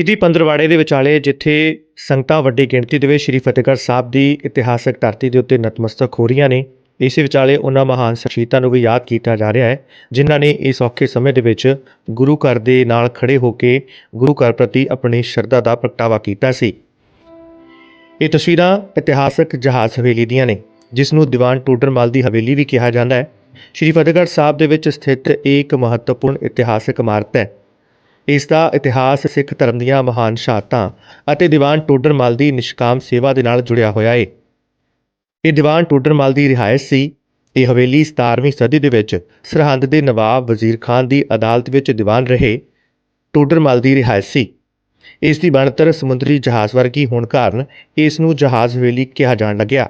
PG ਪੰਦਰਵਾੜੇ ਦੇ ਵਿਚਾਲੇ ਜਿੱਥੇ ਸੰਗਤਾਂ ਵੱਡੀ ਗਿਣਤੀ ਦੇ ਵਿੱਚ ਸ੍ਰੀ ਫਤਿਹਗੜ੍ਹ ਸਾਹਿਬ ਦੀ ਇਤਿਹਾਸਕ ਧਰਤੀ ਦੇ ਉੱਤੇ ਨਤਮਸਤਕ ਹੋ ਰਹੀਆਂ ਨੇ, ਇਸੇ ਵਿਚਾਲੇ ਉਹਨਾਂ ਮਹਾਨ ਸ਼ਖਸੀਅਤਾਂ ਨੂੰ ਵੀ ਯਾਦ ਕੀਤਾ ਜਾ ਰਿਹਾ ਹੈ, ਜਿਨ੍ਹਾਂ ਨੇ ਇਸ ਔਖੇ ਸਮੇਂ ਦੇ ਵਿੱਚ ਗੁਰੂ ਘਰ ਦੇ ਨਾਲ ਖੜੇ ਹੋ ਕੇ ਗੁਰੂ ਘਰ ਪ੍ਰਤੀ ਆਪਣੀ ਸ਼ਰਧਾ ਦਾ ਪ੍ਰਗਟਾਵਾ ਕੀਤਾ ਸੀ। ਇਹ ਤਸਵੀਰਾਂ ਇਤਿਹਾਸਕ ਜਹਾਜ਼ ਹਵੇਲੀ ਦੀਆਂ ਨੇ, ਜਿਸ ਨੂੰ ਦੀਵਾਨ ਟੋਡਰਮਲ ਦੀ ਹਵੇਲੀ ਵੀ ਕਿਹਾ ਜਾਂਦਾ ਹੈ। ਸ੍ਰੀ ਫਤਿਹਗੜ੍ਹ ਸਾਹਿਬ ਦੇ ਵਿੱਚ ਸਥਿਤ ਇਹ ਇੱਕ ਮਹੱਤਵਪੂਰਨ ਇਤਿਹਾਸਕ ਇਮਾਰਤ ਹੈ। ਇਸ ਦਾ ਇਤਿਹਾਸ ਸਿੱਖ ਧਰਮ ਦੀਆਂ ਮਹਾਨ ਸ਼ਹਾਦਤਾਂ ਅਤੇ ਦੀਵਾਨ ਟੋਡਰਮਲ ਦੀ ਨਿਸ਼ਕਾਮ ਸੇਵਾ ਦੇ ਨਾਲ ਜੁੜਿਆ ਹੋਇਆ ਹੈ ਇਹ ਦੀਵਾਨ ਟੋਡਰਮਲ ਦੀ ਰਿਹਾਇਸ਼ ਸੀ। ਇਹ ਹਵੇਲੀ 17ਵੀਂ ਸਦੀ ਦੇ ਵਿੱਚ ਸਰਹੰਦ ਦੇ ਨਵਾਬ ਵਜ਼ੀਰ ਖਾਨ ਦੀ ਅਦਾਲਤ ਵਿੱਚ ਦੀਵਾਨ ਰਹੇ ਟੋਡਰਮਲ ਦੀ ਰਿਹਾਇਸ਼ ਸੀ। ਇਸ ਦੀ ਬਣਤਰ ਸਮੁੰਦਰੀ ਜਹਾਜ਼ ਵਰਗੀ ਹੋਣ ਕਾਰਨ ਇਸ ਨੂੰ ਜਹਾਜ਼ ਹਵੇਲੀ ਕਿਹਾ ਜਾਣ ਲੱਗਿਆ।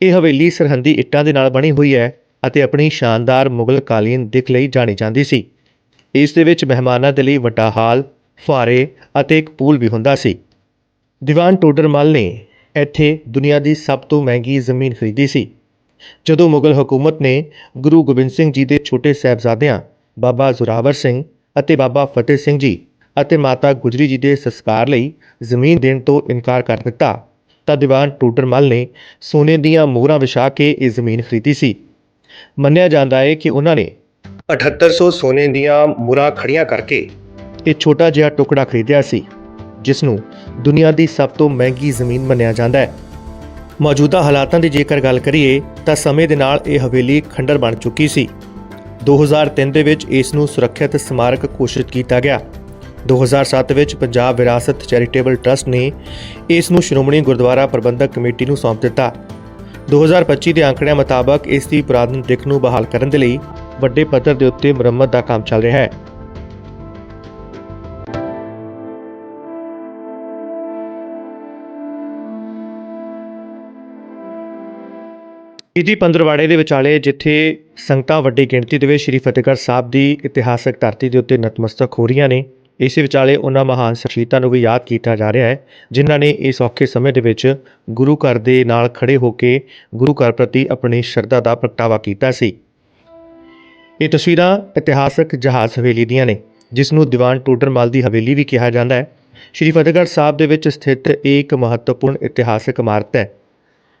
ਇਹ ਹਵੇਲੀ ਸਰਹੰਦੀ ਇੱਟਾਂ ਦੇ ਨਾਲ ਬਣੀ ਹੋਈ ਹੈ ਅਤੇ ਆਪਣੀ ਸ਼ਾਨਦਾਰ ਮੁਗਲ ਕਾਲੀਨ ਦਿੱਖ ਲਈ ਜਾਣੀ ਜਾਂਦੀ ਸੀ। ਇਸ ਦੇ ਵਿੱਚ ਮਹਿਮਾਨਾਂ ਦੇ ਲਈ ਵੱਡਾ ਹਾਲ ਫੁਆਰੇ ਅਤੇ ਇੱਕ ਪੂਲ ਵੀ ਹੁੰਦਾ ਸੀ। ਦੀਵਾਨ ਟੋਡਰਮਲ ਨੇ ਇੱਥੇ ਦੁਨੀਆ ਦੀ ਸਭ ਤੋਂ ਮਹਿੰਗੀ ਜ਼ਮੀਨ ਖਰੀਦੀ ਸੀ। ਜਦੋਂ ਮੁਗਲ ਹਕੂਮਤ ਨੇ ਗੁਰੂ ਗੋਬਿੰਦ ਸਿੰਘ ਜੀ ਦੇ ਛੋਟੇ ਸਾਹਿਬਜ਼ਾਦਿਆਂ, ਬਾਬਾ ਜ਼ੋਰਾਵਰ ਸਿੰਘ ਅਤੇ ਬਾਬਾ ਫਤਿਹ ਸਿੰਘ ਜੀ ਅਤੇ ਮਾਤਾ ਗੁਜਰੀ ਜੀ ਦੇ ਸੰਸਕਾਰ ਲਈ ਜ਼ਮੀਨ ਦੇਣ ਤੋਂ ਇਨਕਾਰ ਕਰ ਦਿੱਤਾ, ਤਾਂ ਦੀਵਾਨ ਟੋਡਰਮਲ ਨੇ ਸੋਨੇ ਦੀਆਂ ਮੋਹਰਾਂ ਵਿਛਾ ਕੇ ਇਹ ਜ਼ਮੀਨ ਖਰੀਦੀ ਸੀ। ਮੰਨਿਆ ਜਾਂਦਾ ਹੈ ਕਿ ਉਹਨਾਂ ਨੇ 7800 ਸੋਨੇ ਦੀਆਂ ਮੁਰਾਂ ਖੜੀਆਂ ਕਰਕੇ ਇਹ ਛੋਟਾ ਜਿਹਾ ਟੁਕੜਾ ਖਰੀਦਿਆ ਸੀ ਜਿਸ ਨੂੰ ਦੁਨੀਆ ਦੀ ਸਭ ਤੋਂ ਮਹਿੰਗੀ ਜ਼ਮੀਨ ਮੰਨਿਆ ਜਾਂਦਾ ਹੈ। ਮੌਜੂਦਾ ਹਾਲਾਤਾਂ ਦੀ ਜੇਕਰ ਗੱਲ ਕਰੀਏ, ਤਾਂ ਸਮੇਂ ਦੇ ਨਾਲ ਇਹ ਹਵੇਲੀ ਖੰਡਰ ਬਣ ਚੁੱਕੀ ਸੀ। 2003 ਦੇ ਵਿੱਚ ਇਸ ਨੂੰ ਸੁਰੱਖਿਅਤ ਸਮਾਰਕ ਘੋਸ਼ਿਤ ਕੀਤਾ ਗਿਆ। 2007 ਵਿੱਚ ਪੰਜਾਬ ਵਿਰਾਸਤ ਚੈਰੀਟੇਬਲ ਟਰਸਟ ਨੇ ਇਸ ਨੂੰ ਸ਼੍ਰੋਮਣੀ ਗੁਰਦੁਆਰਾ ਪ੍ਰਬੰਧਕ ਕਮੇਟੀ ਨੂੰ ਸੌਂਪ ਦਿੱਤਾ। 2025 ਦੇ ਅੰਕੜਿਆਂ ਮੁਤਾਬਕ ਇਸ ਦੀ ਪੁਰਾਤਨ ਦਿੱਖ ਨੂੰ ਬਹਾਲ ਕਰਨ ਦੇ ਲਈ ਵੱਡੇ ਪੱਧਰ ਦੇ ਉੱਤੇ ਮੁਰੰਮਤ ਦਾ ਕੰਮ ਚੱਲ ਰਿਹਾ ਹੈ। ਪੀਜੀ ਪੰਦਰਵਾੜੇ ਦੇ ਵਿਚਾਲੇ ਜਿੱਥੇ ਸੰਗਤਾਂ ਵੱਡੀ ਗਿਣਤੀ ਦੇ ਵਿੱਚ ਸ੍ਰੀ ਫਤਿਹਗੜ੍ਹ ਸਾਹਿਬ ਦੀ ਇਤਿਹਾਸਕ ਧਰਤੀ ਦੇ ਉੱਤੇ ਨਤਮਸਤਕ ਹੋ ਰਹੀਆਂ ਨੇ, ਇਸੇ ਵਿਚਾਲੇ ਉਹਨਾਂ ਮਹਾਨ ਸ਼ਖਸੀਅਤਾਂ ਨੂੰ ਵੀ ਯਾਦ ਕੀਤਾ ਜਾ ਰਿਹਾ ਹੈ, ਜਿਨ੍ਹਾਂ ਨੇ ਇਸ ਔਖੇ ਸਮੇਂ ਦੇ ਵਿੱਚ ਗੁਰੂ ਘਰ ਦੇ ਨਾਲ ਖੜੇ ਹੋ ਕੇ ਗੁਰੂ ਘਰ ਪ੍ਰਤੀ ਆਪਣੀ ਸ਼ਰਧਾ ਦਾ ਪ੍ਰਗਟਾਵਾ ਕੀਤਾ ਸੀ। ਇਹ ਤਸਵੀਰਾਂ ਇਤਿਹਾਸਕ ਜਹਾਜ਼ ਹਵੇਲੀ ਦੀਆਂ ਨੇ, ਜਿਸ ਨੂੰ ਦੀਵਾਨ ਟੋਡਰਮਲ ਦੀ ਹਵੇਲੀ ਵੀ ਕਿਹਾ ਜਾਂਦਾ ਹੈ। ਸ੍ਰੀ ਫਤਿਹਗੜ੍ਹ ਸਾਹਿਬ ਦੇ ਵਿੱਚ ਸਥਿਤ ਇਹ ਇੱਕ ਮਹੱਤਵਪੂਰਨ ਇਤਿਹਾਸਕ ਇਮਾਰਤ ਹੈ।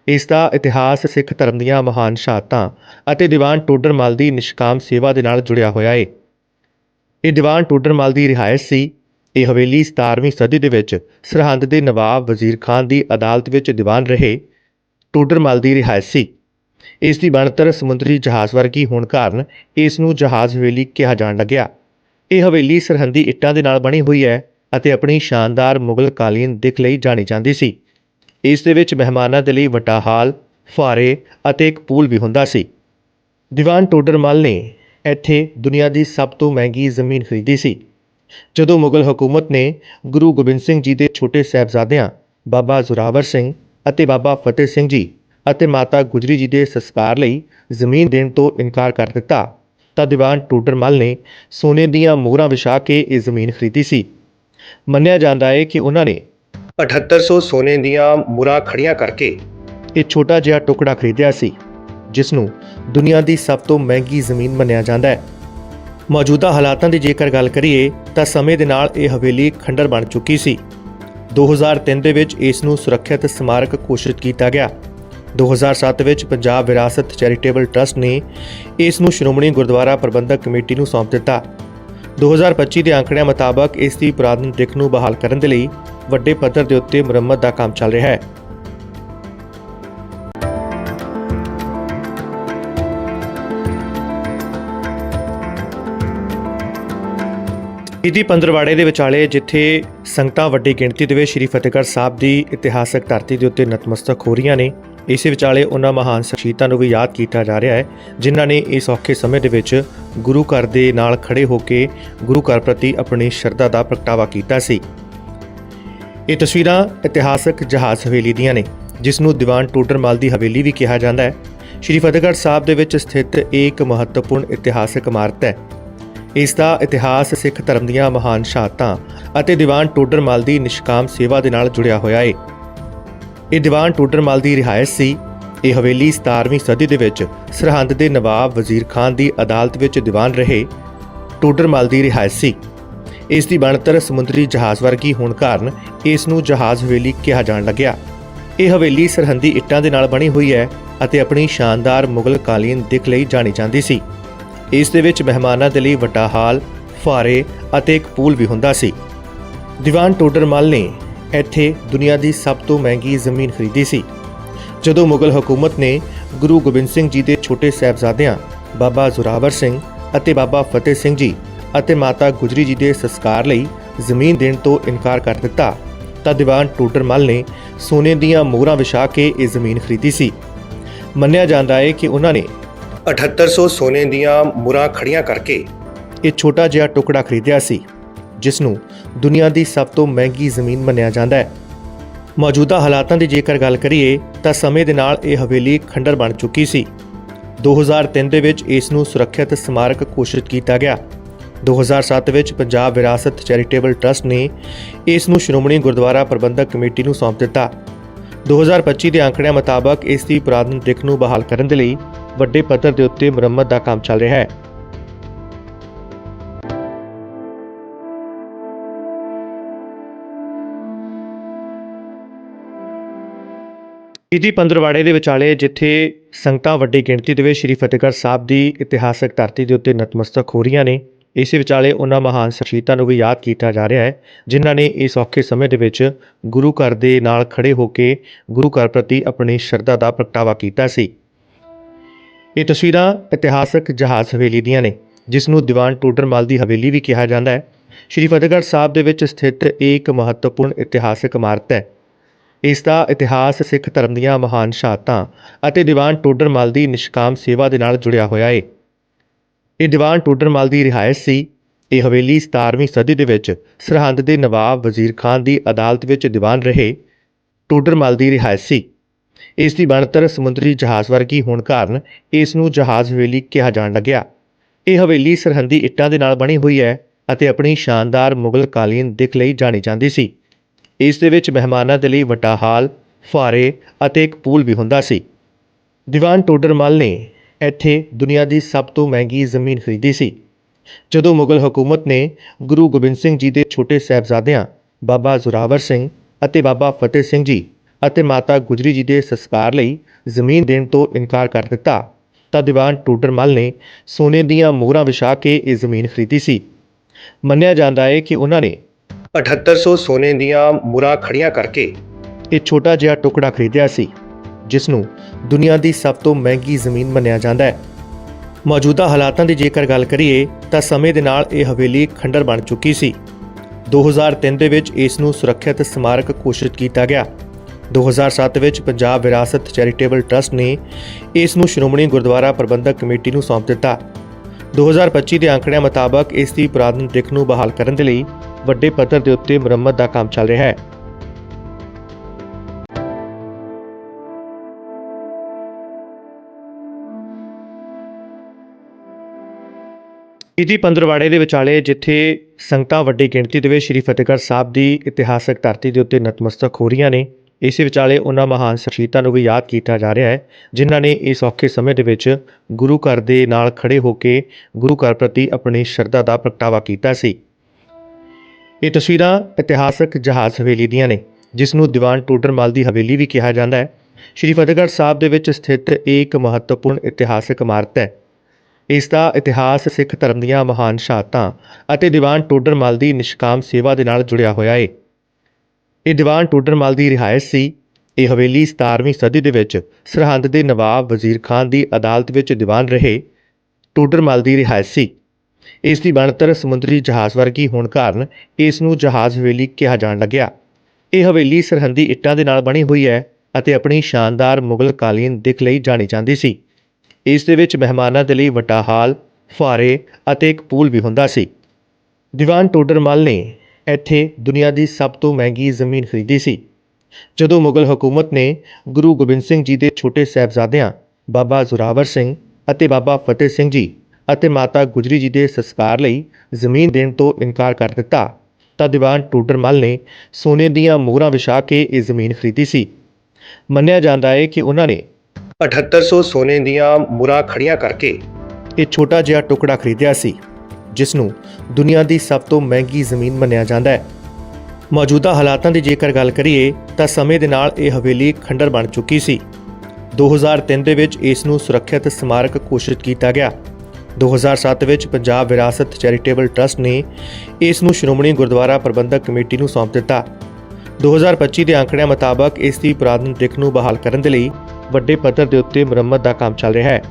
ਇਸ ਦਾ ਇਤਿਹਾਸ ਸਿੱਖ ਧਰਮ ਦੀਆਂ ਮਹਾਨ ਸ਼ਹਾਦਤਾਂ ਅਤੇ ਦੀਵਾਨ ਟੋਡਰਮਲ ਦੀ ਨਿਸ਼ਕਾਮ ਸੇਵਾ ਦੇ ਨਾਲ ਜੁੜਿਆ ਹੋਇਆ ਹੈ ਇਹ ਦੀਵਾਨ ਟੋਡਰਮਲ ਦੀ ਰਿਹਾਇਸ਼ ਸੀ। ਇਹ ਹਵੇਲੀ 17ਵੀਂ ਸਦੀ ਦੇ ਵਿੱਚ ਸਰਹੰਦ ਦੇ ਨਵਾਬ ਵਜ਼ੀਰ ਖਾਨ ਦੀ ਅਦਾਲਤ ਵਿੱਚ ਦੀਵਾਨ ਰਹੇ ਟੋਡਰਮਲ ਦੀ ਰਿਹਾਇਸ਼ ਸੀ। ਇਸ ਦੀ ਬਣਤਰ ਸਮੁੰਦਰੀ ਜਹਾਜ਼ ਵਰਗੀ ਹੋਣ ਕਾਰਨ ਇਸ ਨੂੰ ਜਹਾਜ਼ ਹਵੇਲੀ ਕਿਹਾ ਜਾਣ ਲੱਗਿਆ। ਇਹ ਹਵੇਲੀ ਸਰਹੰਦੀ ਇੱਟਾਂ ਦੇ ਨਾਲ ਬਣੀ ਹੋਈ ਹੈ ਅਤੇ ਆਪਣੀ ਸ਼ਾਨਦਾਰ ਮੁਗਲ ਕਾਲੀਨ ਦਿੱਖ ਲਈ ਜਾਣੀ ਜਾਂਦੀ ਸੀ। ਇਸ ਦੇ ਵਿੱਚ ਮਹਿਮਾਨਾਂ ਦੇ ਲਈ ਵੱਡਾ ਹਾਲ ਫੁਆਰੇ ਅਤੇ ਇੱਕ ਪੂਲ ਵੀ ਹੁੰਦਾ ਸੀ। ਦੀਵਾਨ ਟੋਡਰਮਲ ਨੇ ਇੱਥੇ ਦੁਨੀਆ ਦੀ ਸਭ ਤੋਂ ਮਹਿੰਗੀ ਜ਼ਮੀਨ ਖਰੀਦੀ ਸੀ। ਜਦੋਂ ਮੁਗਲ ਹਕੂਮਤ ਨੇ ਗੁਰੂ ਗੋਬਿੰਦ ਸਿੰਘ ਜੀ ਦੇ ਛੋਟੇ ਸਾਹਿਬਜ਼ਾਦਿਆਂ, ਬਾਬਾ ਜ਼ੋਰਾਵਰ ਸਿੰਘ ਅਤੇ ਬਾਬਾ ਫਤਿਹ ਸਿੰਘ ਜੀ ਅਤੇ ਮਾਤਾ ਗੁਜਰੀ ਜੀ ਦੇ ਸੰਸਕਾਰ ਲਈ ਜ਼ਮੀਨ ਦੇਣ ਤੋਂ ਇਨਕਾਰ ਕਰ ਦਿੱਤਾ। ਤਾਂ ਦੀਵਾਨ ਟੋਡਰਮਲ ਨੇ ਸੋਨੇ ਦੀਆਂ ਮੋਹਰਾਂ ਵਿਛਾ ਕੇ ਇਹ ਜ਼ਮੀਨ ਖਰੀਦੀ ਸੀ। ਮੰਨਿਆ ਜਾਂਦਾ ਹੈ ਕਿ ਉਹਨਾਂ ਨੇ 7800 ਸੋਨੇ ਦੀਆਂ ਮੁਹਰਾਂ ਖੜੀਆਂ ਕਰਕੇ ਇਹ ਛੋਟਾ ਜਿਹਾ ਟੁਕੜਾ ਖਰੀਦਿਆ ਸੀ ਜਿਸ ਨੂੰ ਦੁਨੀਆ ਦੀ ਸਭ ਤੋਂ ਮਹਿੰਗੀ ਜ਼ਮੀਨ ਮੰਨਿਆ ਜਾਂਦਾ ਹੈ। ਮੌਜੂਦਾ ਹਾਲਾਤਾਂ ਦੀ ਜੇਕਰ ਗੱਲ ਕਰੀਏ ਤਾਂ ਸਮੇਂ ਦੇ ਨਾਲ ਇਹ ਹਵੇਲੀ ਖੰਡਰ ਬਣ ਚੁੱਕੀ ਸੀ। 2003 ਦੇ ਵਿੱਚ ਇਸ ਨੂੰ ਸੁਰੱਖਿਅਤ ਸਮਾਰਕ ਘੋਸ਼ਿਤ ਕੀਤਾ ਗਿਆ। 2007 ਵਿੱਚ ਪੰਜਾਬ ਵਿਰਾਸਤ ਚੈਰੀਟੇਬਲ ਟਰਸਟ ਨੇ ਇਸ ਨੂੰ ਸ਼੍ਰੋਮਣੀ ਗੁਰਦੁਆਰਾ ਪ੍ਰਬੰਧਕ ਕਮੇਟੀ ਨੂੰ ਸੌਂਪ ਦਿੱਤਾ। 2025 ਦੇ ਅੰਕੜਿਆਂ ਮੁਤਾਬਕ ਇਸ ਦੀ ਪੁਰਾਤਨ ਦਿੱਖ ਨੂੰ ਬਹਾਲ ਕਰਨ ਦੇ ਲਈ ਵੱਡੇ ਪੱਧਰ ਦੇ ਉੱਤੇ ਮੁਰੰਮਤ ਦਾ ਕੰਮ ਚੱਲ ਰਿਹਾ ਹੈ। ਪੀਜੀ ਪੰਦਰਵਾੜੇ ਦੇ ਵਿਚਾਲੇ ਜਿੱਥੇ ਸੰਗਤਾਂ ਵੱਡੀ ਗਿਣਤੀ ਦੇ ਵਿੱਚ ਸ੍ਰੀ ਫਤਿਹਗੜ੍ਹ ਸਾਹਿਬ ਦੀ ਇਤਿਹਾਸਕ ਧਰਤੀ ਦੇ ਉੱਤੇ ਨਤਮਸਤਕ ਹੋ ਰਹੀਆਂ ਨੇ, ਇਸੇ ਵਿਚਾਲੇ ਉਹਨਾਂ ਮਹਾਨ ਸ਼ਖਸੀਅਤਾਂ ਨੂੰ ਵੀ ਯਾਦ ਕੀਤਾ ਜਾ ਰਿਹਾ ਹੈ, ਜਿਨ੍ਹਾਂ ਨੇ ਇਸ ਔਖੇ ਸਮੇਂ ਦੇ ਵਿੱਚ ਗੁਰੂ ਘਰ ਦੇ ਨਾਲ ਖੜੇ ਹੋ ਕੇ ਗੁਰੂ ਘਰ ਪ੍ਰਤੀ ਆਪਣੀ ਸ਼ਰਧਾ ਦਾ ਪ੍ਰਗਟਾਵਾ ਕੀਤਾ ਸੀ। ਇਹ ਤਸਵੀਰਾਂ ਇਤਿਹਾਸਕ ਜਹਾਜ਼ ਹਵੇਲੀ ਦੀਆਂ ਨੇ, ਜਿਸ ਨੂੰ ਦੀਵਾਨ ਟੋਡਰਮਲ ਦੀ ਹਵੇਲੀ ਵੀ ਕਿਹਾ ਜਾਂਦਾ ਹੈ। ਸ੍ਰੀ ਫਤਿਹਗੜ੍ਹ ਸਾਹਿਬ ਦੇ ਵਿੱਚ ਸਥਿਤ ਇਹ ਇੱਕ ਮਹੱਤਵਪੂਰਨ ਇਤਿਹਾਸਕ ਇਮਾਰਤ ਹੈ। ਇਸ ਦਾ ਇਤਿਹਾਸ ਸਿੱਖ ਧਰਮ ਦੀਆਂ ਮਹਾਨ ਸ਼ਹਾਦਤਾਂ ਅਤੇ ਦੀਵਾਨ ਟੋਡਰਮਲ ਦੀ ਨਿਸ਼ਕਾਮ ਸੇਵਾ ਦੇ ਨਾਲ ਜੁੜਿਆ ਹੋਇਆ ਹੈ ਇਹ ਦੀਵਾਨ ਟੋਡਰਮਲ ਦੀ ਰਿਹਾਇਸ਼ ਸੀ। ਇਹ ਹਵੇਲੀ 17ਵੀਂ ਸਦੀ ਦੇ ਵਿੱਚ ਸਰਹੰਦ ਦੇ ਨਵਾਬ ਵਜ਼ੀਰ ਖਾਨ ਦੀ ਅਦਾਲਤ ਵਿੱਚ ਦੀਵਾਨ ਰਹੇ ਟੋਡਰਮਲ ਦੀ ਰਿਹਾਇਸ਼ ਸੀ। ਇਸ ਦੀ ਬਣਤਰ ਸਮੁੰਦਰੀ ਜਹਾਜ਼ ਵਰਗੀ ਹੋਣ ਕਾਰਨ ਇਸ ਨੂੰ ਜਹਾਜ਼ ਹਵੇਲੀ ਕਿਹਾ ਜਾਣ ਲੱਗਿਆ। ਇਹ ਹਵੇਲੀ ਸਰਹੰਦੀ ਇੱਟਾਂ ਦੇ ਨਾਲ ਬਣੀ ਹੋਈ ਹੈ ਅਤੇ ਆਪਣੀ ਸ਼ਾਨਦਾਰ ਮੁਗਲ ਕਾਲੀਨ ਦਿੱਖ ਲਈ ਜਾਣੀ ਜਾਂਦੀ ਸੀ। ਇਸ ਦੇ ਵਿੱਚ ਮਹਿਮਾਨਾਂ ਦੇ ਲਈ ਵੱਡਾ ਹਾਲ ਫੁਆਰੇ ਅਤੇ ਇੱਕ ਪੂਲ ਵੀ ਹੁੰਦਾ ਸੀ। ਦੀਵਾਨ ਟੋਡਰਮਲ ਨੇ ਇੱਥੇ ਦੁਨੀਆ ਦੀ ਸਭ ਤੋਂ ਮਹਿੰਗੀ ਜ਼ਮੀਨ ਖਰੀਦੀ ਸੀ। ਜਦੋਂ ਮੁਗਲ ਹਕੂਮਤ ਨੇ ਗੁਰੂ ਗੋਬਿੰਦ ਸਿੰਘ ਜੀ ਦੇ ਛੋਟੇ ਸਾਹਿਬਜ਼ਾਦਿਆਂ, ਬਾਬਾ ਜ਼ੋਰਾਵਰ ਸਿੰਘ ਅਤੇ ਬਾਬਾ ਫਤਿਹ ਸਿੰਘ ਜੀ ਅਤੇ ਮਾਤਾ ਗੁਜਰੀ ਜੀ ਦੇ ਸੰਸਕਾਰ ਲਈ ਜ਼ਮੀਨ ਦੇਣ ਤੋਂ ਇਨਕਾਰ ਕਰ ਦਿੱਤਾ, ਤਾਂ ਦੀਵਾਨ ਟੋਡਰਮਲ ਨੇ ਸੋਨੇ ਦੀਆਂ ਮੋਹਰਾਂ ਵਿਛਾ ਕੇ ਇਹ ਜ਼ਮੀਨ ਖਰੀਦੀ ਸੀ। ਮੰਨਿਆ ਜਾਂਦਾ ਹੈ ਕਿ ਉਹਨਾਂ ਨੇ 7800 ਸੋਨੇ ਦੀਆਂ ਮੁਰਾਂ ਖੜੀਆਂ ਕਰਕੇ ਇਹ ਛੋਟਾ ਜਿਹਾ ਟੁਕੜਾ ਖਰੀਦਿਆ ਸੀ ਜਿਸ ਨੂੰ ਦੁਨੀਆ ਦੀ ਸਭ ਤੋਂ ਮਹਿੰਗੀ ਜ਼ਮੀਨ ਮੰਨਿਆ ਜਾਂਦਾ ਹੈ। ਮੌਜੂਦਾ ਹਾਲਾਤਾਂ ਦੀ ਜੇਕਰ ਗੱਲ ਕਰੀਏ, ਤਾਂ ਸਮੇਂ ਦੇ ਨਾਲ ਇਹ ਹਵੇਲੀ ਖੰਡਰ ਬਣ ਚੁੱਕੀ ਸੀ। 2003 ਦੇ ਵਿੱਚ ਇਸ ਨੂੰ ਸੁਰੱਖਿਅਤ ਸਮਾਰਕ ਘੋਸ਼ਿਤ ਕੀਤਾ ਗਿਆ। 2007 ਵਿੱਚ ਪੰਜਾਬ ਵਿਰਾਸਤ ਚੈਰੀਟੇਬਲ ਟਰਸਟ ਨੇ ਇਸ ਨੂੰ ਸ਼੍ਰੋਮਣੀ ਗੁਰਦੁਆਰਾ ਪ੍ਰਬੰਧਕ ਕਮੇਟੀ ਨੂੰ ਸੌਂਪ ਦਿੱਤਾ। 2025 ਦੇ ਅੰਕੜਿਆਂ ਮੁਤਾਬਕ ਇਸ ਦੀ ਪੁਰਾਤਨ ਦਿੱਖ ਨੂੰ ਬਹਾਲ ਕਰਨ ਦੇ ਲਈ ਵੱਡੇ ਪੱਧਰ ਦੇ ਉੱਤੇ ਮੁਰੰਮਤ ਦਾ ਕੰਮ ਚੱਲ ਰਿਹਾ ਹੈ। ਜੀ ਪੰਦਰਵਾੜੇ ਦੇ ਵਿਚਾਲੇ ਜਿੱਥੇ ਸੰਗਤਾਂ ਵੱਡੀ ਗਿਣਤੀ ਦੇ ਵਿੱਚ ਸ੍ਰੀ ਫਤਿਹਗੜ੍ਹ ਸਾਹਿਬ ਦੀ ਇਤਿਹਾਸਕ ਧਰਤੀ ਦੇ ਉੱਤੇ ਨਤਮਸਤਕ ਹੋ ਰਹੀਆਂ ਨੇ, ਇਸੇ ਵਿਚਾਲੇ ਉਹਨਾਂ ਮਹਾਨ ਸ਼ਖਸੀਅਤਾਂ ਨੂੰ ਵੀ ਯਾਦ ਕੀਤਾ ਜਾ ਰਿਹਾ ਹੈ, ਜਿਨ੍ਹਾਂ ਨੇ ਇਸ ਔਖੇ ਸਮੇਂ ਦੇ ਵਿੱਚ ਗੁਰੂ ਘਰ ਦੇ ਨਾਲ ਖੜੇ ਹੋ ਕੇ ਗੁਰੂ ਘਰ ਪ੍ਰਤੀ ਆਪਣੀ ਸ਼ਰਧਾ ਦਾ ਪ੍ਰਗਟਾਵਾ ਕੀਤਾ ਸੀ। ਇਹ ਤਸਵੀਰਾਂ ਇਤਿਹਾਸਕ ਜਹਾਜ਼ ਹਵੇਲੀ ਦੀਆਂ ਨੇ, ਜਿਸ ਨੂੰ ਦੀਵਾਨ ਟੋਡਰਮਲ ਦੀ ਹਵੇਲੀ ਵੀ ਕਿਹਾ ਜਾਂਦਾ ਹੈ। ਸ੍ਰੀ ਫਤਿਹਗੜ੍ਹ ਸਾਹਿਬ ਦੇ ਵਿੱਚ ਸਥਿਤ ਇਹ ਇੱਕ ਮਹੱਤਵਪੂਰਨ ਇਤਿਹਾਸਕ ਇਮਾਰਤ ਹੈ। ਇਸ ਦਾ ਇਤਿਹਾਸ ਸਿੱਖ ਧਰਮ ਦੀਆਂ ਮਹਾਨ ਸ਼ਹਾਦਤਾਂ ਅਤੇ ਦੀਵਾਨ ਟੋਡਰਮਲ ਦੀ ਨਿਸ਼ਕਾਮ ਸੇਵਾ ਦੇ ਨਾਲ ਜੁੜਿਆ ਹੋਇਆ ਹੈ ਇਹ ਦੀਵਾਨ ਟੋਡਰਮਲ ਦੀ ਰਿਹਾਇਸ਼ ਸੀ। ਇਹ ਹਵੇਲੀ 17ਵੀਂ ਸਦੀ ਦੇ ਵਿੱਚ ਸਰਹੰਦ ਦੇ ਨਵਾਬ ਵਜ਼ੀਰ ਖਾਨ ਦੀ ਅਦਾਲਤ ਵਿੱਚ ਦੀਵਾਨ ਰਹੇ ਟੋਡਰਮਲ ਦੀ ਰਿਹਾਇਸ਼ ਸੀ। ਇਸ ਦੀ ਬਣਤਰ ਸਮੁੰਦਰੀ ਜਹਾਜ਼ ਵਰਗੀ ਹੋਣ ਕਾਰਨ ਇਸ ਨੂੰ ਜਹਾਜ਼ ਹਵੇਲੀ ਕਿਹਾ ਜਾਣ ਲੱਗਿਆ। ਇਹ ਹਵੇਲੀ ਸਰਹੰਦੀ ਇੱਟਾਂ ਦੇ ਨਾਲ ਬਣੀ ਹੋਈ ਹੈ ਅਤੇ ਆਪਣੀ ਸ਼ਾਨਦਾਰ ਮੁਗਲ ਕਾਲੀਨ ਦਿੱਖ ਲਈ ਜਾਣੀ ਜਾਂਦੀ ਸੀ। ਇਸ ਦੇ ਵਿੱਚ ਮਹਿਮਾਨਾਂ ਦੇ ਲਈ ਵੱਡਾ ਹਾਲ ਫੁਆਰੇ ਅਤੇ ਇੱਕ ਪੂਲ ਵੀ ਹੁੰਦਾ ਸੀ। ਦੀਵਾਨ ਟੋਡਰਮਲ ਨੇ ਇੱਥੇ ਦੁਨੀਆ ਦੀ ਸਭ ਤੋਂ ਮਹਿੰਗੀ ਜ਼ਮੀਨ ਖਰੀਦੀ ਸੀ। ਜਦੋਂ ਮੁਗਲ ਹਕੂਮਤ ਨੇ ਗੁਰੂ ਗੋਬਿੰਦ ਸਿੰਘ ਜੀ ਦੇ ਛੋਟੇ ਸਾਹਿਬਜ਼ਾਦਿਆਂ, ਬਾਬਾ ਜ਼ੋਰਾਵਰ ਸਿੰਘ ਅਤੇ ਬਾਬਾ ਫਤਿਹ ਸਿੰਘ ਜੀ ਅਤੇ ਮਾਤਾ ਗੁਜਰੀ ਜੀ ਦੇ ਸੰਸਕਾਰ ਲਈ ਜ਼ਮੀਨ ਦੇਣ ਤੋਂ ਇਨਕਾਰ ਕਰ ਦਿੱਤਾ। ਤਾਂ ਦੀਵਾਨ ਟੋਡਰਮਲ ਨੇ ਸੋਨੇ ਦੀਆਂ ਮੋਹਰਾਂ ਵਿਛਾ ਕੇ ਇਹ ਜ਼ਮੀਨ ਖਰੀਦੀ ਸੀ। ਮੰਨਿਆ ਜਾਂਦਾ ਹੈ ਕਿ ਉਹਨਾਂ ਨੇ 7800 ਸੋਨੇ ਦੀਆਂ ਮੁਹਰਾਂ ਖੜੀਆਂ ਕਰਕੇ ਇਹ ਛੋਟਾ ਜਿਹਾ ਟੁਕੜਾ ਖਰੀਦਿਆ ਸੀ ਜਿਸ ਨੂੰ ਦੁਨੀਆ ਦੀ ਸਭ ਤੋਂ ਮਹਿੰਗੀ ਜ਼ਮੀਨ ਮੰਨਿਆ ਜਾਂਦਾ ਹੈ। ਮੌਜੂਦਾ ਹਾਲਾਤਾਂ ਦੀ ਜੇਕਰ ਗੱਲ ਕਰੀਏ ਤਾਂ ਸਮੇਂ ਦੇ ਨਾਲ ਇਹ ਹਵੇਲੀ ਖੰਡਰ ਬਣ ਚੁੱਕੀ ਸੀ। 2003 ਦੇ ਵਿੱਚ ਇਸ ਨੂੰ ਸੁਰੱਖਿਅਤ ਸਮਾਰਕ ਘੋਸ਼ਿਤ ਕੀਤਾ ਗਿਆ। 2007 ਵਿੱਚ ਪੰਜਾਬ ਵਿਰਾਸਤ ਚੈਰੀਟੇਬਲ ਟਰਸਟ ਨੇ ਇਸ ਨੂੰ ਸ਼੍ਰੋਮਣੀ ਗੁਰਦੁਆਰਾ ਪ੍ਰਬੰਧਕ ਕਮੇਟੀ ਨੂੰ ਸੌਂਪ ਦਿੱਤਾ। 2025 ਦੇ ਅੰਕੜਿਆਂ ਮੁਤਾਬਕ ਇਸ ਦੀ ਪੁਰਾਤਨ ਦਿੱਖ ਨੂੰ ਬਹਾਲ ਕਰਨ ਦੇ ਲਈ ਵੱਡੇ ਪੱਧਰ ਦੇ ਉੱਤੇ ਮੁਰੰਮਤ ਦਾ ਕੰਮ ਚੱਲ ਰਿਹਾ ਹੈ। ਜੀ ਪੰਦਰਵਾੜੇ ਦੇ ਵਿਚਾਲੇ ਜਿੱਥੇ ਸੰਗਤਾਂ ਵੱਡੀ ਗਿਣਤੀ ਦੇ ਵਿੱਚ ਸ੍ਰੀ ਫਤਿਹਗੜ੍ਹ ਸਾਹਿਬ ਦੀ ਇਤਿਹਾਸਕ ਧਰਤੀ ਦੇ ਉੱਤੇ ਨਤਮਸਤਕ ਹੋ ਰਹੀਆਂ ਨੇ ਇਸੇ ਵਿਚਾਲੇ ਉਹਨਾਂ ਮਹਾਨ ਸ਼ਖਸੀਅਤਾਂ ਨੂੰ ਵੀ ਯਾਦ ਕੀਤਾ ਜਾ ਰਿਹਾ ਹੈ, ਜਿਨ੍ਹਾਂ ਨੇ ਇਸ ਔਖੇ ਸਮੇਂ ਦੇ ਵਿੱਚ ਗੁਰੂ ਘਰ ਦੇ ਨਾਲ ਖੜ੍ਹੇ ਹੋ ਕੇ ਗੁਰੂ ਘਰ ਪ੍ਰਤੀ ਆਪਣੀ ਸ਼ਰਧਾ ਦਾ ਪ੍ਰਗਟਾਵਾ ਕੀਤਾ ਸੀ। ਇਹ ਤਸਵੀਰਾਂ ਇਤਿਹਾਸਕ ਜਹਾਜ਼ ਹਵੇਲੀ ਦੀਆਂ ਨੇ, ਜਿਸ ਨੂੰ ਦੀਵਾਨ ਟੋਡਰਮਲ ਦੀ ਹਵੇਲੀ ਵੀ ਕਿਹਾ ਜਾਂਦਾ ਹੈ। ਸ੍ਰੀ ਫਤਿਹਗੜ੍ਹ ਸਾਹਿਬ ਦੇ ਵਿੱਚ ਸਥਿਤ ਇਹ ਇੱਕ ਮਹੱਤਵਪੂਰਨ ਇਤਿਹਾਸਕ ਇਮਾਰਤ ਹੈ। ਇਸ ਦਾ ਇਤਿਹਾਸ ਸਿੱਖ ਧਰਮ ਦੀਆਂ ਮਹਾਨ ਸ਼ਹਾਦਤਾਂ ਅਤੇ ਦੀਵਾਨ ਟੋਡਰਮਲ ਦੀ ਨਿਸ਼ਕਾਮ ਸੇਵਾ ਦੇ ਨਾਲ ਜੁੜਿਆ ਹੋਇਆ ਹੈ ਇਹ ਦੀਵਾਨ ਟੋਡਰਮਲ ਦੀ ਰਿਹਾਇਸ਼ ਸੀ। ਇਹ ਹਵੇਲੀ 17ਵੀਂ ਸਦੀ ਦੇ ਵਿੱਚ ਸਰਹੰਦ ਦੇ ਨਵਾਬ ਵਜ਼ੀਰ ਖਾਨ ਦੀ ਅਦਾਲਤ ਵਿੱਚ ਦੀਵਾਨ ਰਹੇ ਟੋਡਰਮਲ ਦੀ ਰਿਹਾਇਸ਼ ਸੀ। ਇਸ ਦੀ ਬਣਤਰ ਸਮੁੰਦਰੀ ਜਹਾਜ਼ ਵਰਗੀ ਹੋਣ ਕਾਰਨ ਇਸ ਨੂੰ ਜਹਾਜ਼ ਹਵੇਲੀ ਕਿਹਾ ਜਾਣ ਲੱਗਿਆ। ਇਹ ਹਵੇਲੀ ਸਰਹੰਦੀ ਇੱਟਾਂ ਦੇ ਨਾਲ ਬਣੀ ਹੋਈ ਹੈ ਅਤੇ ਆਪਣੀ ਸ਼ਾਨਦਾਰ ਮੁਗਲ ਕਾਲੀਨ ਦਿੱਖ ਲਈ ਜਾਣੀ ਜਾਂਦੀ ਸੀ। ਇਸ ਦੇ ਵਿੱਚ ਮਹਿਮਾਨਾਂ ਦੇ ਲਈ ਵੱਡਾ ਹਾਲ ਫੁਆਰੇ ਅਤੇ ਇੱਕ ਪੂਲ ਵੀ ਹੁੰਦਾ ਸੀ। ਦੀਵਾਨ ਟੋਡਰਮਲ ਨੇ ਇੱਥੇ ਦੁਨੀਆ ਦੀ ਸਭ ਤੋਂ ਮਹਿੰਗੀ ਜ਼ਮੀਨ ਖਰੀਦੀ ਸੀ। ਜਦੋਂ ਮੁਗਲ ਹਕੂਮਤ ਨੇ ਗੁਰੂ ਗੋਬਿੰਦ ਸਿੰਘ ਜੀ ਦੇ ਛੋਟੇ ਸਾਹਿਬਜ਼ਾਦਿਆਂ, ਬਾਬਾ ਜ਼ੋਰਾਵਰ ਸਿੰਘ ਅਤੇ ਬਾਬਾ ਫਤਿਹ ਸਿੰਘ ਜੀ ਅਤੇ ਮਾਤਾ ਗੁਜਰੀ ਜੀ ਦੇ ਸੰਸਕਾਰ ਲਈ ਜ਼ਮੀਨ ਦੇਣ ਤੋਂ ਇਨਕਾਰ ਕਰ ਦਿੱਤਾ, ਤਾਂ ਦੀਵਾਨ ਟੋਡਰਮਲ ਨੇ ਸੋਨੇ ਦੀਆਂ ਮੋਹਰਾਂ ਵਿਛਾ ਕੇ ਇਹ ਜ਼ਮੀਨ ਖਰੀਦੀ ਸੀ। ਮੰਨਿਆ ਜਾਂਦਾ ਹੈ ਕਿ ਉਹਨਾਂ ਨੇ 7800 ਸੋਨੇ ਦੀਆਂ ਮੋਹਰਾਂ ਖੜੀਆਂ ਕਰਕੇ ਇਹ ਛੋਟਾ ਜਿਹਾ ਟੁਕੜਾ ਖਰੀਦਿਆ ਸੀ। ਜਿਸ ਨੂੰ ਦੁਨੀਆ ਦੀ ਸਭ ਤੋਂ ਮਹਿੰਗੀ ਜ਼ਮੀਨ ਮੰਨਿਆ ਜਾਂਦਾ ਹੈ। ਮੌਜੂਦਾ ਹਾਲਾਤਾਂ ਦੀ ਜੇਕਰ ਗੱਲ ਕਰੀਏ, ਤਾਂ ਸਮੇਂ ਦੇ ਨਾਲ ਇਹ ਹਵੇਲੀ ਖੰਡਰ ਬਣ ਚੁੱਕੀ ਸੀ। 2003 ਦੇ ਵਿੱਚ ਇਸ ਨੂੰ ਸੁਰੱਖਿਅਤ ਸਮਾਰਕ ਘੋਸ਼ਿਤ ਕੀਤਾ ਗਿਆ। 2007 ਵਿੱਚ ਪੰਜਾਬ ਵਿਰਾਸਤ ਚੈਰੀਟੇਬਲ ਟਰਸਟ ਨੇ ਇਸ ਨੂੰ ਸ਼੍ਰੋਮਣੀ ਗੁਰਦੁਆਰਾ ਪ੍ਰਬੰਧਕ ਕਮੇਟੀ ਨੂੰ ਸੌਂਪ ਦਿੱਤਾ। 2025 ਦੇ ਅੰਕੜਿਆਂ ਮੁਤਾਬਕ ਇਸ ਦੀ ਪੁਰਾਤਨ ਦਿੱਖ ਨੂੰ ਬਹਾਲ ਕਰਨ ਦੇ ਲਈ ਵੱਡੇ ਪੱਧਰ ਦੇ ਉੱਤੇ ਮੁਰੰਮਤ ਦਾ ਕੰਮ ਚੱਲ ਰਿਹਾ ਹੈ।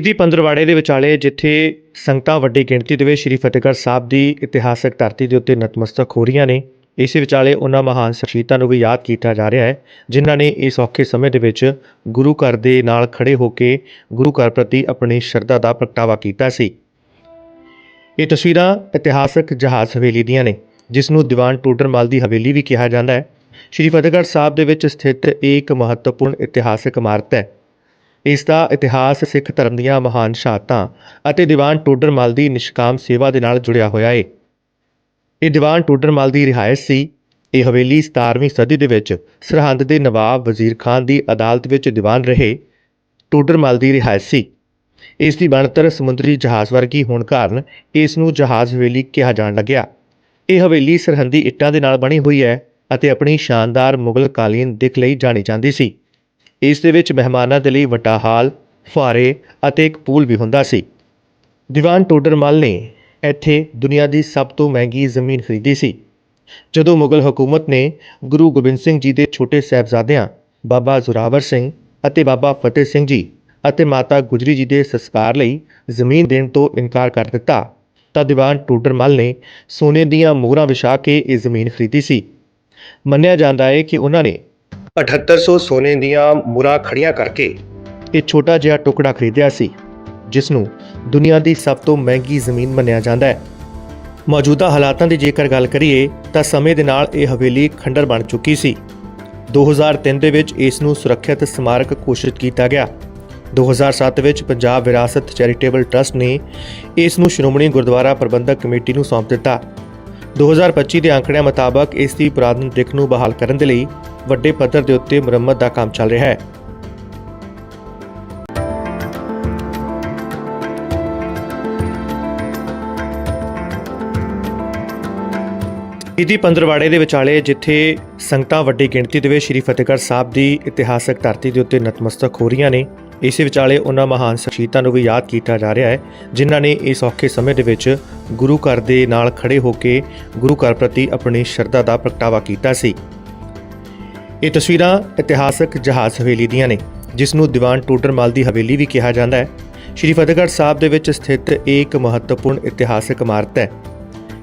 ਜੀ ਪੰਦਰਵਾੜੇ ਦੇ ਵਿਚਾਲੇ ਜਿੱਥੇ ਸੰਗਤਾਂ ਵੱਡੀ ਗਿਣਤੀ ਦੇ ਵਿੱਚ ਸ੍ਰੀ ਫਤਿਹਗੜ੍ਹ ਸਾਹਿਬ ਦੀ ਇਤਿਹਾਸਕ ਧਰਤੀ ਦੇ ਉੱਤੇ ਨਤਮਸਤਕ ਹੋ ਰਹੀਆਂ ਨੇ, ਇਸੇ ਵਿਚਾਲੇ ਉਹਨਾਂ ਮਹਾਨ ਸ਼ਖਸੀਅਤਾਂ ਨੂੰ ਵੀ ਯਾਦ ਕੀਤਾ ਜਾ ਰਿਹਾ ਹੈ, ਜਿਨ੍ਹਾਂ ਨੇ ਇਸ ਔਖੇ ਸਮੇਂ ਦੇ ਵਿੱਚ ਗੁਰੂ ਘਰ ਦੇ ਨਾਲ ਖੜੇ ਹੋ ਕੇ ਗੁਰੂ ਘਰ ਪ੍ਰਤੀ ਆਪਣੀ ਸ਼ਰਧਾ ਦਾ ਪ੍ਰਗਟਾਵਾ ਕੀਤਾ ਸੀ। ਇਹ ਤਸਵੀਰਾਂ ਇਤਿਹਾਸਕ ਜਹਾਜ਼ ਹਵੇਲੀ ਦੀਆਂ ਨੇ, ਜਿਸ ਨੂੰ ਦੀਵਾਨ ਟੋਡਰਮਲ ਦੀ ਹਵੇਲੀ ਵੀ ਕਿਹਾ ਜਾਂਦਾ ਹੈ। ਸ੍ਰੀ ਫਤਿਹਗੜ੍ਹ ਸਾਹਿਬ ਦੇ ਵਿੱਚ ਸਥਿਤ ਇਹ ਇੱਕ ਮਹੱਤਵਪੂਰਨ ਇਤਿਹਾਸਕ ਇਮਾਰਤ ਹੈ। ਇਸ ਦਾ ਇਤਿਹਾਸ ਸਿੱਖ ਧਰਮ ਦੀਆਂ ਮਹਾਨ ਸ਼ਹਾਦਤਾਂ ਅਤੇ ਦੀਵਾਨ ਟੋਡਰਮਲ ਦੀ ਨਿਸ਼ਕਾਮ ਸੇਵਾ ਦੇ ਨਾਲ ਜੁੜਿਆ ਹੋਇਆ ਹੈ ਇਹ ਦੀਵਾਨ ਟੋਡਰਮਲ ਦੀ ਰਿਹਾਇਸ਼ ਸੀ। ਇਹ ਹਵੇਲੀ 17ਵੀਂ ਸਦੀ ਦੇ ਵਿੱਚ ਸਰਹੰਦ ਦੇ ਨਵਾਬ ਵਜ਼ੀਰ ਖਾਨ ਦੀ ਅਦਾਲਤ ਵਿੱਚ ਦੀਵਾਨ ਰਹੇ ਟੋਡਰਮਲ ਦੀ ਰਿਹਾਇਸ਼ ਸੀ। ਇਸ ਦੀ ਬਣਤਰ ਸਮੁੰਦਰੀ ਜਹਾਜ਼ ਵਰਗੀ ਹੋਣ ਕਾਰਨ ਇਸ ਨੂੰ ਜਹਾਜ਼ ਹਵੇਲੀ ਕਿਹਾ ਜਾਣ ਲੱਗਿਆ। ਇਹ ਹਵੇਲੀ ਸਰਹੰਦੀ ਇੱਟਾਂ ਦੇ ਨਾਲ ਬਣੀ ਹੋਈ ਹੈ ਅਤੇ ਆਪਣੀ ਸ਼ਾਨਦਾਰ ਮੁਗਲ ਕਾਲੀਨ ਦਿੱਖ ਲਈ ਜਾਣੀ ਜਾਂਦੀ ਸੀ। ਇਸ ਦੇ ਵਿੱਚ ਮਹਿਮਾਨਾਂ ਦੇ ਲਈ ਵੱਡਾ ਹਾਲ ਫੁਆਰੇ ਅਤੇ ਇੱਕ ਪੂਲ ਵੀ ਹੁੰਦਾ ਸੀ। ਦੀਵਾਨ ਟੋਡਰਮਲ ਨੇ ਇੱਥੇ ਦੁਨੀਆ ਦੀ ਸਭ ਤੋਂ ਮਹਿੰਗੀ ਜ਼ਮੀਨ ਖਰੀਦੀ ਸੀ। ਜਦੋਂ ਮੁਗਲ ਹਕੂਮਤ ਨੇ ਗੁਰੂ ਗੋਬਿੰਦ ਸਿੰਘ ਜੀ ਦੇ ਛੋਟੇ ਸਾਹਿਬਜ਼ਾਦਿਆਂ, ਬਾਬਾ ਜ਼ੋਰਾਵਰ ਸਿੰਘ ਅਤੇ ਬਾਬਾ ਫਤਿਹ ਸਿੰਘ ਜੀ ਅਤੇ ਮਾਤਾ ਗੁਜਰੀ ਜੀ ਦੇ ਸੰਸਕਾਰ ਲਈ ਜ਼ਮੀਨ ਦੇਣ ਤੋਂ ਇਨਕਾਰ ਕਰ ਦਿੱਤਾ, ਤਾਂ ਦੀਵਾਨ ਟੋਡਰਮਲ ਨੇ ਸੋਨੇ ਦੀਆਂ ਮੋਹਰਾਂ ਵਿਛਾ ਕੇ ਇਹ ਜ਼ਮੀਨ ਖਰੀਦੀ ਸੀ। ਮੰਨਿਆ ਜਾਂਦਾ ਹੈ ਕਿ ਉਹਨਾਂ ਨੇ 7800 ਸੋਨੇ ਦੀਆਂ ਮੁਰਾਂ ਖੜੀਆਂ ਕਰਕੇ ਇਹ ਛੋਟਾ ਜਿਹਾ ਟੁਕੜਾ ਖਰੀਦਿਆ ਸੀ ਜਿਸ ਨੂੰ ਦੁਨੀਆ ਦੀ ਸਭ ਤੋਂ ਮਹਿੰਗੀ ਜ਼ਮੀਨ ਮੰਨਿਆ ਜਾਂਦਾ ਹੈ। ਮੌਜੂਦਾ ਹਾਲਾਤਾਂ ਦੀ ਜੇਕਰ ਗੱਲ ਕਰੀਏ, ਤਾਂ ਸਮੇਂ ਦੇ ਨਾਲ ਇਹ ਹਵੇਲੀ ਖੰਡਰ ਬਣ ਚੁੱਕੀ ਸੀ। 2003 ਦੇ ਵਿੱਚ ਇਸ ਨੂੰ ਸੁਰੱਖਿਅਤ ਸਮਾਰਕ ਘੋਸ਼ਿਤ ਕੀਤਾ ਗਿਆ। 2007 ਵਿੱਚ ਪੰਜਾਬ ਵਿਰਾਸਤ ਚੈਰੀਟੇਬਲ ਟਰਸਟ ਨੇ ਇਸ ਨੂੰ ਸ਼੍ਰੋਮਣੀ ਗੁਰਦੁਆਰਾ ਪ੍ਰਬੰਧਕ ਕਮੇਟੀ ਨੂੰ ਸੌਂਪ ਦਿੱਤਾ। 2025 ਦੇ ਅੰਕੜਿਆਂ ਮੁਤਾਬਕ ਇਸ ਦੀ ਪੁਰਾਤਨ ਦਿੱਖ ਨੂੰ ਬਹਾਲ ਕਰਨ ਦੇ ਲਈ ਵੱਡੇ ਪੱਧਰ ਦੇ ਉੱਤੇ ਮੁਰੰਮਤ ਦਾ ਕੰਮ ਚੱਲ ਰਿਹਾ ਹੈ। ਇਹਦੀ ਪੰਦਰਵਾੜੇ ਦੇ ਵਿਚਾਲੇ ਜਿੱਥੇ ਸੰਗਤਾਂ ਵੱਡੀ ਗਿਣਤੀ ਦੇ ਵਿੱਚ ਸ੍ਰੀ ਫਤਿਹਗੜ੍ਹ ਸਾਹਿਬ ਦੀ ਇਤਿਹਾਸਕ ਧਰਤੀ ਦੇ ਉੱਤੇ ਨਤਮਸਤਕ ਹੋ ਰਹੀਆਂ ਨੇ ਇਸੇ ਵਿਚਾਲੇ ਉਹਨਾਂ ਮਹਾਨ ਸ਼ਖਸੀਅਤਾਂ ਨੂੰ ਵੀ ਯਾਦ ਕੀਤਾ ਜਾ ਰਿਹਾ ਹੈ, ਜਿਨ੍ਹਾਂ ਨੇ ਇਸ ਔਖੇ ਸਮੇਂ ਦੇ ਵਿੱਚ ਗੁਰੂ ਘਰ ਦੇ ਨਾਲ ਖੜੇ ਹੋ ਕੇ ਗੁਰੂ ਘਰ ਪ੍ਰਤੀ ਆਪਣੀ ਸ਼ਰਧਾ ਦਾ ਪ੍ਰਗਟਾਵਾ ਕੀਤਾ ਸੀ। ਇਹ ਤਸਵੀਰਾਂ ਇਤਿਹਾਸਕ ਜਹਾਜ਼ ਹਵੇਲੀ ਦੀਆਂ ਨੇ, ਜਿਸ ਨੂੰ ਦੀਵਾਨ ਟੋਡਰਮਲ ਦੀ ਹਵੇਲੀ ਵੀ ਕਿਹਾ ਜਾਂਦਾ ਹੈ। ਸ੍ਰੀ ਫਤਿਹਗੜ੍ਹ ਸਾਹਿਬ ਦੇ ਵਿੱਚ ਸਥਿਤ ਇਹ ਇੱਕ ਮਹੱਤਵਪੂਰਨ ਇਤਿਹਾਸਕ ਇਮਾਰਤ ਹੈ।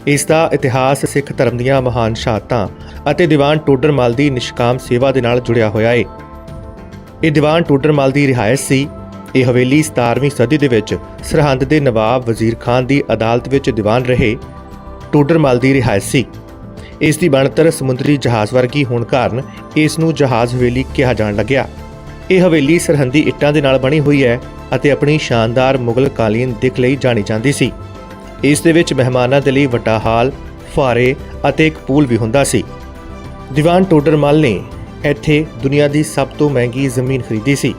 ਇਸ ਦਾ ਇਤਿਹਾਸ ਸਿੱਖ ਧਰਮ ਦੀਆਂ ਮਹਾਨ ਸ਼ਹਾਦਤਾਂ ਅਤੇ ਦੀਵਾਨ ਟੋਡਰਮਲ ਦੀ ਨਿਸ਼ਕਾਮ ਸੇਵਾ ਦੇ ਨਾਲ ਜੁੜਿਆ ਹੋਇਆ ਹੈ ਇਹ ਦੀਵਾਨ ਟੋਡਰਮਲ ਦੀ ਰਿਹਾਇਸ਼ ਸੀ। ਇਹ ਹਵੇਲੀ 17ਵੀਂ ਸਦੀ ਦੇ ਵਿੱਚ ਸਰਹੰਦ ਦੇ ਨਵਾਬ ਵਜ਼ੀਰ ਖਾਨ ਦੀ ਅਦਾਲਤ ਵਿੱਚ ਦੀਵਾਨ ਰਹੇ ਟੋਡਰਮਲ ਦੀ ਰਿਹਾਇਸ਼ ਸੀ। ਇਸ ਦੀ ਬਣਤਰ ਸਮੁੰਦਰੀ ਜਹਾਜ਼ ਵਰਗੀ ਹੋਣ ਕਾਰਨ ਇਸ ਨੂੰ ਜਹਾਜ਼ ਹਵੇਲੀ ਕਿਹਾ ਜਾਣ ਲੱਗਿਆ। ਇਹ ਹਵੇਲੀ ਸਰਹੰਦੀ ਇੱਟਾਂ ਦੇ ਨਾਲ ਬਣੀ ਹੋਈ ਹੈ ਅਤੇ ਆਪਣੀ ਸ਼ਾਨਦਾਰ ਮੁਗਲ ਕਾਲੀਨ ਦਿੱਖ ਲਈ ਜਾਣੀ ਜਾਂਦੀ ਸੀ। ਇਸ ਦੇ ਵਿੱਚ ਮਹਿਮਾਨਾਂ ਦੇ ਲਈ ਵੱਡਾ ਹਾਲ ਫੁਆਰੇ ਅਤੇ ਇੱਕ ਪੂਲ ਵੀ ਹੁੰਦਾ ਸੀ। ਦੀਵਾਨ ਟੋਡਰਮਲ ਨੇ ਇੱਥੇ ਦੁਨੀਆ ਦੀ ਸਭ ਤੋਂ ਮਹਿੰਗੀ ਜ਼ਮੀਨ ਖਰੀਦੀ ਸੀ।